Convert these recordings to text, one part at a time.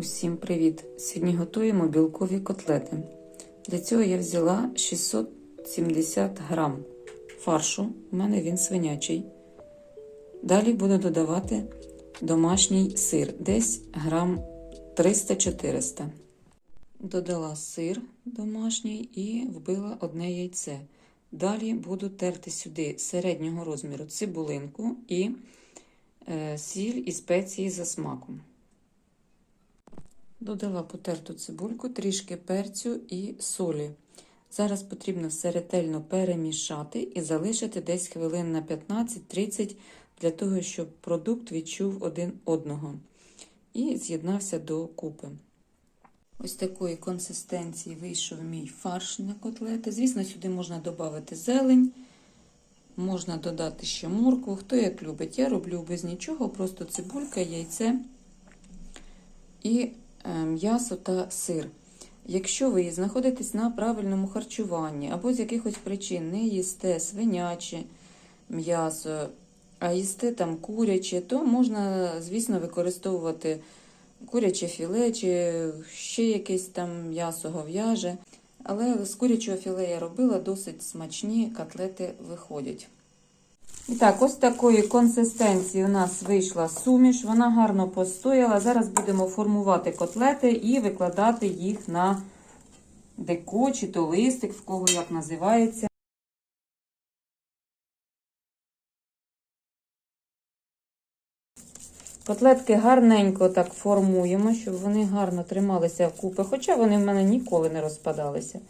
Усім привіт! Сьогодні готуємо білкові котлети. Для цього я взяла 670 грам фаршу, у мене він свинячий. Далі буду додавати домашній сир, десь грам 300-400. Додала сир домашній і вбила одне яйце. Далі буду терти сюди середнього розміру цибулинку і е, сіль і спеції за смаком. Додала потерту цибульку, трішки перцю і солі. Зараз потрібно все ретельно перемішати і залишити десь хвилин на 15-30 для того, щоб продукт відчув один одного і з'єднався до купи. Ось такої консистенції вийшов мій фарш на котлети. Звісно, сюди можна додати зелень, можна додати ще моркву, хто як любить. Я роблю без нічого, просто цибулька, яйце і м'ясо та сир. Якщо ви знаходитесь на правильному харчуванні або з якихось причин не їсте свиняче м'ясо, а їсте там куряче, то можна, звісно, використовувати куряче філе чи ще якесь там м'ясо гов'яже. Але з курячого філе я робила досить смачні котлети виходять. І так, ось такої консистенції у нас вийшла суміш, вона гарно постояла. Зараз будемо формувати котлети і викладати їх на деко чи то листик, в кого як називається. Котлетки гарненько так формуємо, щоб вони гарно трималися вкупи, хоча вони в мене ніколи не розпадалися.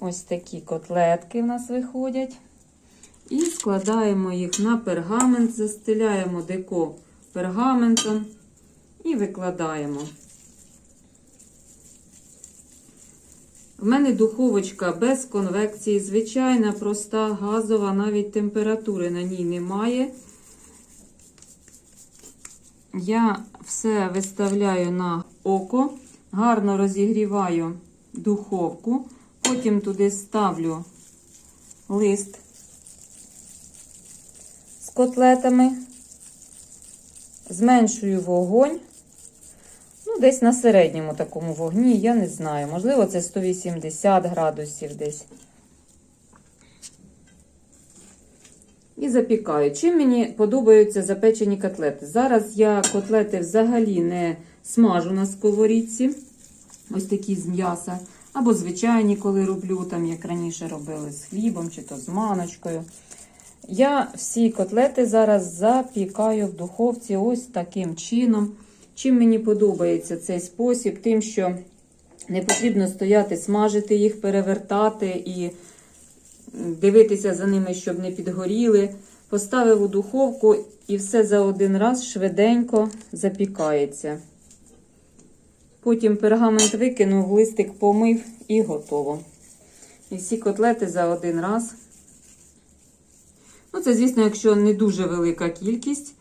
Ось такі котлетки в нас виходять. І складаємо їх на пергамент, застеляємо деко пергаментом і викладаємо. В мене духовочка без конвекції, звичайна, проста, газова, навіть температури на ній немає. Я все виставляю на око, гарно розігріваю духовку, потім туди ставлю лист котлетами, зменшую вогонь. Ну, десь на середньому такому вогні, я не знаю. Можливо, це 180 градусів десь. І запікаю. Чим мені подобаються запечені котлети? Зараз я котлети взагалі не смажу на сковорідці. Ось такі з м'яса. Або звичайні, коли роблю, там, як раніше робили з хлібом чи то з маночкою. Я всі котлети зараз запікаю в духовці ось таким чином. Чим мені подобається цей спосіб, тим, що не потрібно стояти, смажити їх, перевертати і дивитися за ними, щоб не підгоріли. Поставив у духовку і все за один раз швиденько запікається. Потім пергамент викинув, листик помив і готово. І всі котлети за один раз. Ну, це, звісно, якщо не дуже велика кількість.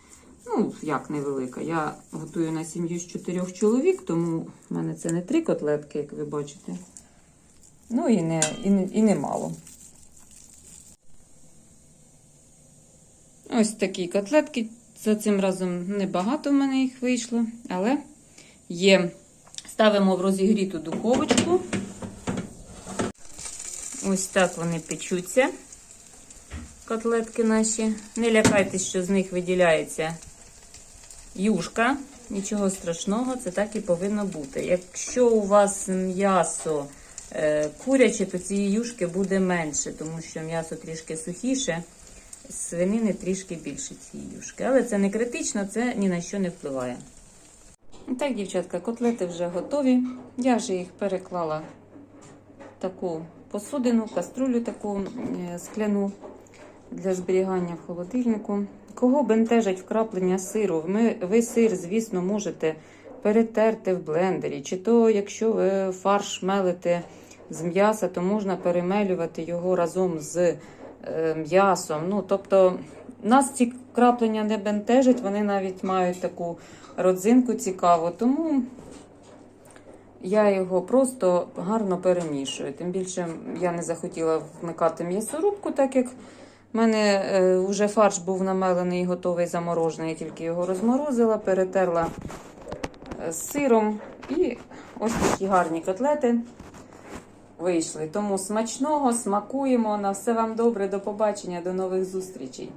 Ну, як невелика. Я готую на сім'ю з чотирьох чоловік, тому в мене це не три котлетки, як ви бачите. Ну і не, і і не мало. Ось такі котлетки. За цим разом небагато в мене їх вийшло, але є. Ставимо в розігріту духовочку. Ось так вони печуться. Котлетки наші. Не лякайтесь, що з них виділяється юшка. Нічого страшного, це так і повинно бути. Якщо у вас м'ясо е, куряче, то цієї юшки буде менше, тому що м'ясо трішки сухіше, свинини трішки більше цієї юшки. Але це не критично, це ні на що не впливає. Так, дівчатка, котлети вже готові. Я вже їх переклала в таку посудину, каструлю таку е, скляну для зберігання в холодильнику. Кого бентежать вкраплення сиру? Ви сир, звісно, можете перетерти в блендері. Чи то, якщо ви фарш мелите з м'яса, то можна перемелювати його разом з е, м'ясом. Ну, тобто, нас ці краплення не бентежать, вони навіть мають таку родзинку цікаву. Тому я його просто гарно перемішую. Тим більше я не захотіла вмикати м'ясорубку, так як у мене е, вже фарш був намелений і готовий заморожений, я тільки його розморозила, перетерла е, з сиром. І ось такі гарні котлети вийшли. Тому смачного, смакуємо. На все вам добре, до побачення, до нових зустрічей.